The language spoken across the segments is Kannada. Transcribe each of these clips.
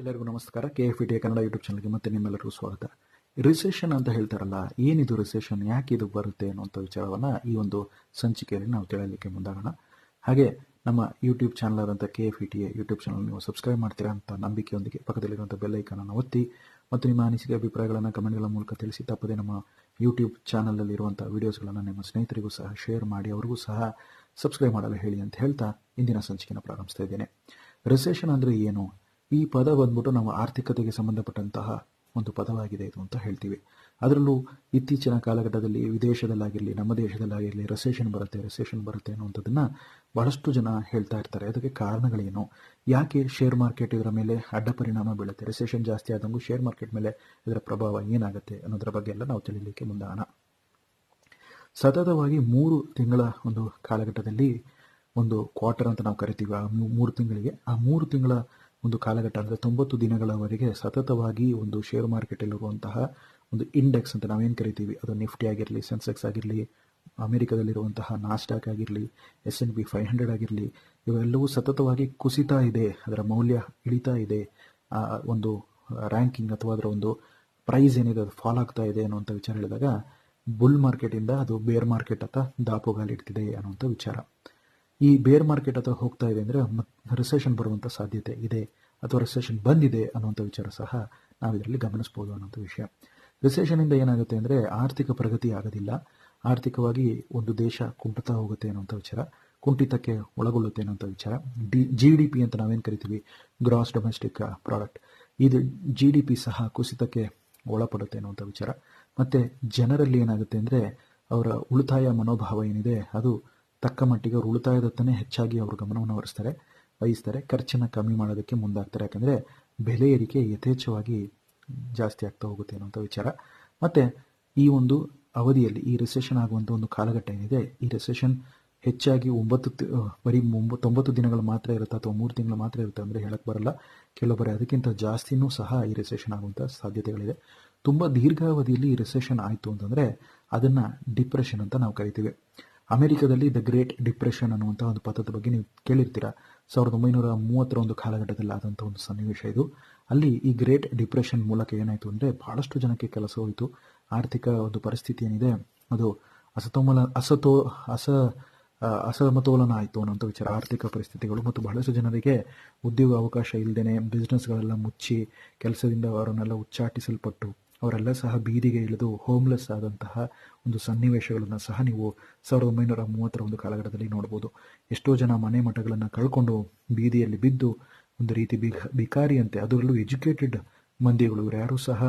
ಎಲ್ಲರಿಗೂ ನಮಸ್ಕಾರ. K F T Kannada YouTube ಚಾನಲ್ಗೆ ಮತ್ತೆ ನಿಮ್ಮೆಲ್ಲರಿಗೂ ಸ್ವಾಗತ. ರಿಸೆಷನ್ ಅಂತ ಹೇಳ್ತಾರಲ್ಲ, ಏನಿದು ರಿಸೆಷನ್, ಯಾಕೆ ಇದು ಬರುತ್ತೆ ಅನ್ನುವಂಥ ವಿಚಾರವನ್ನು ಈ ಒಂದು ಸಂಚಿಕೆಯಲ್ಲಿ ನಾವು ತಿಳಿಯಲಿಕ್ಕೆ ಮುಂದಾಗೋಣ. ಹಾಗೆ ನಮ್ಮ ಯೂಟ್ಯೂಬ್ ಚಾನಲ್ ಆದಂಥ K F T YouTube channel ನೀವು ಸಬ್ಸ್ಕ್ರೈಬ್ ಮಾಡ್ತೀರಾ ಅಂತ ನಂಬಿಕೆಯೊಂದಿಗೆ ಪಕ್ಕದಲ್ಲಿರುವಂಥ ಬೆಲ್ ಅನ್ನು ಒತ್ತಿ, ಮತ್ತು ನಿಮ್ಮ ಅನಿಸಿಕೆ, ಅಭಿಪ್ರಾಯಗಳನ್ನು ಕಮೆಂಟ್ಗಳ ಮೂಲಕ ತಿಳಿಸಿ, ತಪ್ಪದೆ ನಮ್ಮ ಯೂಟ್ಯೂಬ್ ಚಾನಲಲ್ಲಿರುವಂಥ ವಿಡಿಯೋಸ್ಗಳನ್ನು ನಿಮ್ಮ ಸ್ನೇಹಿತರಿಗೂ ಸಹ ಶೇರ್ ಮಾಡಿ, ಅವರಿಗೂ ಸಹ ಸಬ್ಸ್ಕ್ರೈಬ್ ಮಾಡಲು ಹೇಳಿ ಅಂತ ಹೇಳ್ತಾ ಇಂದಿನ ಸಂಚಿಕೆಯನ್ನು ಪ್ರಾರಂಭಿಸ್ತಾ ಇದ್ದೇನೆ. ರಿಸೆಷನ್ ಅಂದರೆ ಏನು? ಈ ಪದ ಬಂದ್ಬಿಟ್ಟು ನಾವು ಆರ್ಥಿಕತೆಗೆ ಸಂಬಂಧಪಟ್ಟಂತಹ ಒಂದು ಪದವಾಗಿದೆ ಇದು ಅಂತ ಹೇಳ್ತೀವಿ. ಅದರಲ್ಲೂ ಇತ್ತೀಚಿನ ಕಾಲಘಟ್ಟದಲ್ಲಿ ವಿದೇಶದಲ್ಲಾಗಿರಲಿ, ನಮ್ಮ ದೇಶದಲ್ಲಾಗಿರಲಿ ರೆಸೆಷನ್ ಬರುತ್ತೆ ರೆಸೆಷನ್ ಬರುತ್ತೆ ಅನ್ನುವಂಥದ್ದನ್ನು ಬಹಳಷ್ಟು ಜನ ಹೇಳ್ತಾ ಇರ್ತಾರೆ. ಅದಕ್ಕೆ ಕಾರಣಗಳೇನು? ಯಾಕೆ ಶೇರ್ ಮಾರ್ಕೆಟ್ ಇದರ ಮೇಲೆ ಅಡ್ಡ ಪರಿಣಾಮ ಬೀಳುತ್ತೆ? ರೆಸೆಷನ್ ಜಾಸ್ತಿ ಆದಂಗೂ ಶೇರ್ ಮಾರ್ಕೆಟ್ ಮೇಲೆ ಇದರ ಪ್ರಭಾವ ಏನಾಗುತ್ತೆ ಅನ್ನೋದರ ಬಗ್ಗೆ ಎಲ್ಲ ನಾವು ತಿಳಿಲಿಕ್ಕೆ ಮುಂದಾನ ಸತತವಾಗಿ ಮೂರು ತಿಂಗಳ ಒಂದು ಕಾಲಘಟ್ಟದಲ್ಲಿ ಒಂದು ಕ್ವಾರ್ಟರ್ ಅಂತ ನಾವು ಕರಿತೀವಿ. ಆ ಮೂರು ತಿಂಗಳಿಗೆ. ಆ ಮೂರು ತಿಂಗಳ ಒಂದು ಕಾಲಘಟ್ಟ ಅಂದರೆ ತೊಂಬತ್ತು ದಿನಗಳವರೆಗೆ ಸತತವಾಗಿ ಒಂದು ಶೇರ್ ಮಾರ್ಕೆಟಲ್ಲಿರುವಂತಹ ಒಂದು ಇಂಡೆಕ್ಸ್ ಅಂತ ನಾವೇನು ಕರಿತೀವಿ? ಅದು ನಿಫ್ಟಿ ಆಗಿರಲಿ ಸೆನ್ಸೆಕ್ಸ್ ಆಗಿರಲಿ, ಅಮೆರಿಕದಲ್ಲಿರುವಂತಹ ನಾಸ್ಟಾಕ್ ಆಗಿರಲಿ S and P five hundred ಆಗಿರಲಿ, ಇವೆಲ್ಲವೂ ಸತತವಾಗಿ ಕುಸಿತಾ ಇದೆ. ಅದರ ಮೌಲ್ಯ ಇಳಿತಾ ಇದೆ. ಆ, ಒಂದು ರ್ಯಾಂಕಿಂಗ್ ಅಥವಾ ಅದರ ಒಂದು ಪ್ರೈಸ್ ಏನಿದೆ ಅದು ಫಾಲ್ ಆಗ್ತಾ ಇದೆ ಅನ್ನುವಂಥ ವಿಚಾರ ಹೇಳಿದಾಗ ಬುಲ್ ಮಾರ್ಕೆಟಿಂದ ಅದು ಬೇರ್ ಮಾರ್ಕೆಟ್ ಅಂತ ದಾಪುಗಾಲಿಡ್ತಿದೆ ಅನ್ನುವಂಥ ವಿಚಾರ. ಈ ಬೇರ್ ಮಾರ್ಕೆಟ್ ಅಥವಾ ಹೋಗ್ತಾ ಇದೆ ಅಂದರೆ ರಿಸೆಷನ್ ಬರುವಂಥ ಸಾಧ್ಯತೆ ಇದೆ ಅಥವಾ ರಿಸೆಷನ್ ಬಂದಿದೆ ಅನ್ನುವಂಥ ವಿಚಾರ ಸಹ ನಾವು ಇದರಲ್ಲಿ ಗಮನಿಸ್ಬೋದು ಅನ್ನೋಂಥ ವಿಷಯ. ರಿಸೆಷನಿಂದ ಏನಾಗುತ್ತೆ ಅಂದರೆ ಆರ್ಥಿಕ ಪ್ರಗತಿ ಆಗೋದಿಲ್ಲ. ಆರ್ಥಿಕವಾಗಿ ಒಂದು ದೇಶ ಕುಂಟುತ್ತಾ ಹೋಗುತ್ತೆ ಅನ್ನುವಂಥ ವಿಚಾರ. ಕುಂಠಿತಕ್ಕೆ ಒಳಗೊಳ್ಳುತ್ತೆ ಅನ್ನೋಂಥ ವಿಚಾರ. ಡಿ ಜಿ ಡಿ ಪಿ ಅಂತ ನಾವೇನು ಕರಿತೀವಿ? ಗ್ರಾಸ್ ಡೊಮೆಸ್ಟಿಕ್ ಪ್ರಾಡಕ್ಟ್ ಇದು ಜಿ ಡಿ ಪಿ ಸಹ ಕುಸಿತಕ್ಕೆ ಒಳಪಡುತ್ತೆ ಅನ್ನುವಂಥ ವಿಚಾರ. ಮತ್ತು ಜನರಲ್ಲಿ ಏನಾಗುತ್ತೆ ಅಂದರೆ ಅವರ ಉಳಿತಾಯ ಮನೋಭಾವ ಏನಿದೆ ಅದು ತಕ್ಕ ಮಟ್ಟಿಗೆ ಅವರು ಉಳಿತಾಯದತ್ತನೇ ಹೆಚ್ಚಾಗಿ ಅವರು ಗಮನವನ್ನು ಹರಿಸ್ತಾರೆ ವಹಿಸ್ತಾರೆ. ಖರ್ಚನ್ನು ಕಮ್ಮಿ ಮಾಡೋದಕ್ಕೆ ಮುಂದಾಗ್ತಾರೆ. ಯಾಕಂದರೆ ಬೆಲೆ ಏರಿಕೆ ಯಥೇಚ್ಛವಾಗಿ ಜಾಸ್ತಿ ಆಗ್ತಾ ಹೋಗುತ್ತೆ ಅನ್ನೋಂಥ ವಿಚಾರ. ಮತ್ತು ಈ ಒಂದು ಅವಧಿಯಲ್ಲಿ, ಈ ರಿಸೆಷನ್ ಆಗುವಂಥ ಒಂದು ಕಾಲಘಟ್ಟ ಏನಿದೆ, ಈ ರಿಸೆಷನ್ ಹೆಚ್ಚಾಗಿ ಒಂಬತ್ತು ಬರೀ ಒಂಬತ್ತೊಂಬತ್ತು ದಿನಗಳು ಮಾತ್ರ ಇರುತ್ತೆ ಅಥವಾ ಮೂರು ತಿಂಗಳು ಮಾತ್ರ ಇರುತ್ತೆ ಅಂದರೆ ಹೇಳಕ್ಕೆ ಬರಲ್ಲ. ಕೆಲವೊಬ್ಬರೇ ಅದಕ್ಕಿಂತ ಜಾಸ್ತಿನೂ ಸಹ ಈ ರಿಸೆಷನ್ ಆಗುವಂಥ ಸಾಧ್ಯತೆಗಳಿದೆ. ತುಂಬ ದೀರ್ಘಾವಧಿಯಲ್ಲಿ ಈ ರಿಸೆಷನ್ ಆಯಿತು ಅಂತಂದರೆ ಅದನ್ನು ಡಿಪ್ರೆಷನ್ ಅಂತ ನಾವು ಕರಿತೀವಿ. ಅಮೆರಿಕದಲ್ಲಿ ದ ಗ್ರೇಟ್ ಡಿಪ್ರೆಷನ್ ಅನ್ನುವಂಥ ಒಂದು ಪದದ ಬಗ್ಗೆ ನೀವು ಕೇಳಿರ್ತೀರಾ? ಸಾವಿರದ ಒಂಬೈನೂರ ಮೂವತ್ತರ ಒಂದು ಕಾಲಘಟ್ಟದಲ್ಲಿ ಆದಂಥ ಒಂದು ಸನ್ನಿವೇಶ ಇದು. ಅಲ್ಲಿ ಈ ಗ್ರೇಟ್ ಡಿಪ್ರೆಷನ್ ಮೂಲಕ ಏನಾಯಿತು ಅಂದರೆ ಬಹಳಷ್ಟು ಜನಕ್ಕೆ ಕೆಲಸ ಹೋಯಿತು. ಆರ್ಥಿಕ ಒಂದು ಪರಿಸ್ಥಿತಿ ಏನಿದೆ, ಅದು ಅಸತೋಮಲ, ಅಸತೋ, ಅಸ ಅಸಮತೋಲನ ಆಯಿತು ಅನ್ನೋಂಥ ವಿಚಾರ. ಆರ್ಥಿಕ ಪರಿಸ್ಥಿತಿಗಳು ಮತ್ತು ಬಹಳಷ್ಟು ಜನರಿಗೆ ಉದ್ಯೋಗ ಅವಕಾಶ ಇಲ್ಲದೇ ಬಿಸ್ನೆಸ್ಗಳೆಲ್ಲ ಮುಚ್ಚಿ, ಕೆಲಸದಿಂದ ಅವರನ್ನೆಲ್ಲ ಉಚ್ಚಾಟಿಸಲ್ಪಟ್ಟು ಅವರೆಲ್ಲ ಸಹ ಬೀದಿಗೆ ಇಳಿದು ಹೋಮ್ಲೆಸ್ ಆದಂತಹ ಒಂದು ಸನ್ನಿವೇಶಗಳನ್ನು ಸಹ ನೀವು ಸಾವಿರದ ಒಂಬೈನೂರ ಮೂವತ್ತರ ಒಂದು ಕಾಲಘಟ್ಟದಲ್ಲಿ ನೋಡ್ಬೋದು. ಎಷ್ಟೋ ಜನ ಮನೆ ಮಠಗಳನ್ನು ಕಳ್ಕೊಂಡು ಬೀದಿಯಲ್ಲಿ ಬಿದ್ದು ಒಂದು ರೀತಿ ಬಿಖ ಬಿಕಾರಿಯಂತೆ, ಅದರಲ್ಲೂ ಎಜುಕೇಟೆಡ್ ಮಂದಿಗಳು, ಇವರು ಯಾರೂ ಸಹ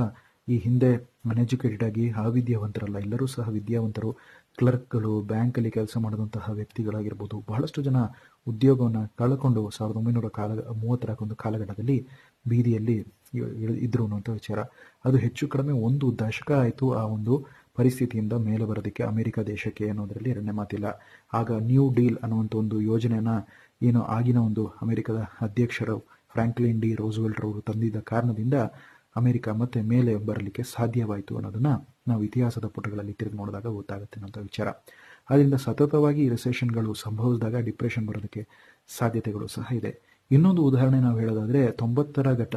ಈ ಹಿಂದೆ ಅನ್ಎಜುಕೇಟೆಡ್ ಆಗಿ ಅವಿದ್ಯಾವಂತರಲ್ಲ, ಎಲ್ಲರೂ ಸಹ ವಿದ್ಯಾವಂತರು, ಕ್ಲರ್ಕ್ಗಳು, ಬ್ಯಾಂಕಲ್ಲಿ ಕೆಲಸ ಮಾಡಿದಂತಹ ವ್ಯಕ್ತಿಗಳಾಗಿರ್ಬೋದು. ಬಹಳಷ್ಟು ಜನ ಉದ್ಯೋಗವನ್ನು ಕಳ್ಕೊಂಡು ಸಾವಿರದ ಒಂಬೈನೂರ ಕಾಲ, ಮೂವತ್ತರ ಒಂದು ಕಾಲಘಟ್ಟದಲ್ಲಿ ಬೀದಿಯಲ್ಲಿ ಇದ್ರು ಅನ್ನುವಂಥ ವಿಚಾರ. ಅದು ಹೆಚ್ಚು ಕಡಿಮೆ ಒಂದು ದಶಕ ಆಯಿತು ಆ ಒಂದು ಪರಿಸ್ಥಿತಿಯಿಂದ ಮೇಲೆ ಬರೋದಕ್ಕೆ ಅಮೆರಿಕ ದೇಶಕ್ಕೆ ಅನ್ನೋದರಲ್ಲಿ ಎರಡನೇ ಮಾತಿಲ್ಲ. ಆಗ ನ್ಯೂ ಡೀಲ್ ಅನ್ನುವಂಥ ಒಂದು ಯೋಜನೆಯನ್ನ ಏನು ಆಗಿನ ಒಂದು ಅಮೆರಿಕದ ಅಧ್ಯಕ್ಷರು ಫ್ರಾಂಕ್ಲಿನ್ ಡಿ ರೋಸ್ವೆಲ್ಟ್ ಅವರು ತಂದಿದ್ದ ಕಾರಣದಿಂದ ಅಮೆರಿಕ ಮತ್ತೆ ಮೇಲೆ ಬರಲಿಕ್ಕೆ ಸಾಧ್ಯವಾಯಿತು ಅನ್ನೋದನ್ನ ನಾವು ಇತಿಹಾಸದ ಪುಟಗಳಲ್ಲಿ ತಿರುಗಿ ನೋಡಿದಾಗ ಗೊತ್ತಾಗುತ್ತೆ ಅನ್ನೋಂಥ ವಿಚಾರ. ಆದ್ದರಿಂದ ಸತತವಾಗಿ ರಿಸೆಷನ್ಗಳು ಸಂಭವಿಸಿದಾಗ ಡಿಪ್ರೆಷನ್ ಬರೋದಕ್ಕೆ ಸಾಧ್ಯತೆಗಳು ಸಹ ಇದೆ. ಇನ್ನೊಂದು ಉದಾಹರಣೆ ನಾವು ಹೇಳೋದಾದರೆ ತೊಂಬತ್ತರ ಘಟ್ಟ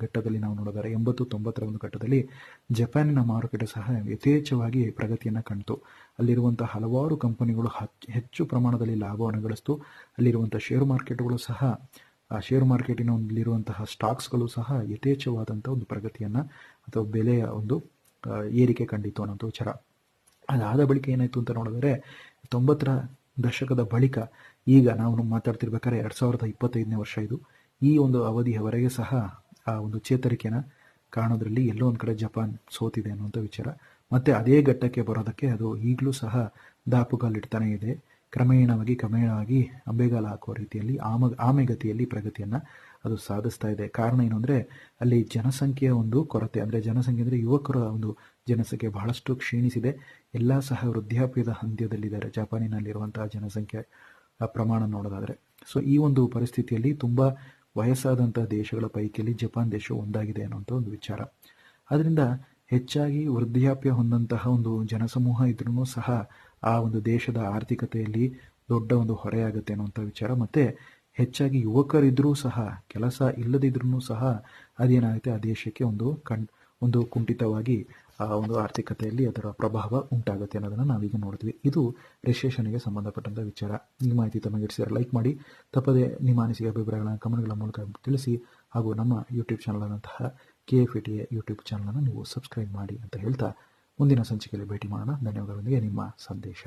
ಘಟ್ಟದಲ್ಲಿ ನಾವು ನೋಡೋದಾದ್ರೆ ಎಂಬತ್ತು ತೊಂಬತ್ತರ ಒಂದು ಘಟ್ಟದಲ್ಲಿ ಜಪಾನಿನ ಮಾರುಕಟ್ಟೆ ಸಹ ಯಥೇಚ್ಛವಾಗಿ ಪ್ರಗತಿಯನ್ನು ಕಂಡಿತು. ಅಲ್ಲಿರುವಂಥ ಹಲವಾರು ಕಂಪನಿಗಳು ಹಚ್- ಹೆಚ್ಚು ಪ್ರಮಾಣದಲ್ಲಿ ಲಾಭವನ್ನು ಗಳಿಸ್ತು. ಅಲ್ಲಿರುವಂಥ ಶೇರು ಮಾರ್ಕೆಟ್ಗಳು ಸಹ, ಆ ಶೇರು ಮಾರ್ಕೆಟಿನ ಒಂದಲ್ಲಿರುವಂತಹ ಸ್ಟಾಕ್ಸ್ಗಳು ಸಹ ಯಥೇಚ್ಛವಾದಂಥ ಒಂದು ಪ್ರಗತಿಯನ್ನು ಅಥವಾ ಬೆಲೆಯ ಒಂದು ಏರಿಕೆ ಕಂಡಿತು ಅನ್ನೋಂಥ ವಿಚಾರ. ಅದಾದ ಬಳಿಕ ಏನಾಯಿತು ಅಂತ ನೋಡಿದ್ರೆ ತೊಂಬತ್ತರ ದಶಕದ ಬಳಿಕ ಈಗ ನಾವು ಮಾತಾಡ್ತಿರ್ಬೇಕಾದ್ರೆ ಎರಡು ಸಾವಿರದ ಇಪ್ಪತ್ತೈದನೇ ವರ್ಷ ಇದು. ಈ ಒಂದು ಅವಧಿಯವರೆಗೆ ಸಹ ಆ ಒಂದು ಚೇತರಿಕೆನ ಕಾಣೋದ್ರಲ್ಲಿ ಎಲ್ಲೋ ಒಂದು ಕಡೆ ಜಪಾನ್ ಸೋತಿದೆ ಅನ್ನುವಂಥ ವಿಚಾರ. ಮತ್ತೆ ಅದೇ ಘಟ್ಟಕ್ಕೆ ಬರೋದಕ್ಕೆ ಅದು ಈಗಲೂ ಸಹ ದಾಪುಗಾಲಿಡ್ತಾನೆ ಇದೆ. ಕ್ರಮೇಣವಾಗಿ ಕ್ರಮೇಣವಾಗಿ ಅಂಬೆಗಾಲ ಹಾಕುವ ರೀತಿಯಲ್ಲಿ ಆಮ, ಆಮೆಗತಿಯಲ್ಲಿ ಪ್ರಗತಿಯನ್ನು ಅದು ಸಾಧಿಸ್ತಾ ಇದೆ. ಕಾರಣ ಏನು ಅಂದರೆ, ಅಲ್ಲಿ ಜನಸಂಖ್ಯೆಯ ಒಂದು ಕೊರತೆ, ಅಂದರೆ ಜನಸಂಖ್ಯೆ ಅಂದರೆ ಯುವಕರ ಒಂದು ಜನಸಂಖ್ಯೆ ಬಹಳಷ್ಟು ಕ್ಷೀಣಿಸಿದೆ. ಎಲ್ಲ ಸಹ ವೃದ್ಧಾಪ್ಯದ ಹಂತ್ಯದಲ್ಲಿದ್ದಾರೆ ಜಪಾನಿನಲ್ಲಿರುವಂತಹ ಜನಸಂಖ್ಯೆ ಪ್ರಮಾಣ ನೋಡೋದಾದರೆ. ಸೊ ಈ ಒಂದು ಪರಿಸ್ಥಿತಿಯಲ್ಲಿ ತುಂಬ ವಯಸ್ಸಾದಂಥ ದೇಶಗಳ ಪೈಕಿಯಲ್ಲಿ ಜಪಾನ್ ದೇಶ ಒಂದಾಗಿದೆ ಅನ್ನುವಂಥ ಒಂದು ವಿಚಾರ. ಅದರಿಂದ ಹೆಚ್ಚಾಗಿ ವೃದ್ಧಾಪ್ಯ ಹೊಂದಂತಹ ಒಂದು ಜನಸಮೂಹ ಇದ್ರೂ ಸಹ ಆ ಒಂದು ದೇಶದ ಆರ್ಥಿಕತೆಯಲ್ಲಿ ದೊಡ್ಡ ಒಂದು ಹೊರೆಯಾಗುತ್ತೆ ಅನ್ನುವಂಥ ವಿಚಾರ. ಮತ್ತು ಹೆಚ್ಚಾಗಿ ಯುವಕರಿದ್ದರೂ ಸಹ, ಕೆಲಸ ಇಲ್ಲದಿದ್ರೂ ಸಹ ಅದೇನಾಗುತ್ತೆ? ಆ ದೇಶಕ್ಕೆ ಒಂದು ಕಣ್, ಒಂದು ಕುಂಠಿತವಾಗಿ ಆ ಒಂದು ಆರ್ಥಿಕತೆಯಲ್ಲಿ ಅದರ ಪ್ರಭಾವ ಉಂಟಾಗುತ್ತೆ ಅನ್ನೋದನ್ನು ನಾವೀಗ ನೋಡಿದ್ವಿ ಇದು ರಿಸೆಷನ್ಗೆ ಸಂಬಂಧಪಟ್ಟಂಥ ವಿಚಾರ. ಈ ಮಾಹಿತಿ ತಮಗೆ ಇಡಿಸಿದರೆ ಲೈಕ್ ಮಾಡಿ. ತಪ್ಪದೆ ನಿಮ್ಮ ಅನಿಸಿಕೆ, ಅಭಿಪ್ರಾಯಗಳನ್ನು ಕಮೆಂಟ್ಗಳ ಮೂಲಕ ತಿಳಿಸಿ. ಹಾಗೂ ನಮ್ಮ YouTube channel K F E T A YouTube ಚಾನಲನ್ನು ನೀವು ಸಬ್ಸ್ಕ್ರೈಬ್ ಮಾಡಿ ಅಂತ ಹೇಳ್ತಾ ಮುಂದಿನ ಸಂಚಿಕೆಯಲ್ಲಿ ಭೇಟಿ ಮಾಡೋಣ. ಧನ್ಯವಾದಗಳೊಂದಿಗೆ ನಿಮ್ಮ ಸಂದೇಶ.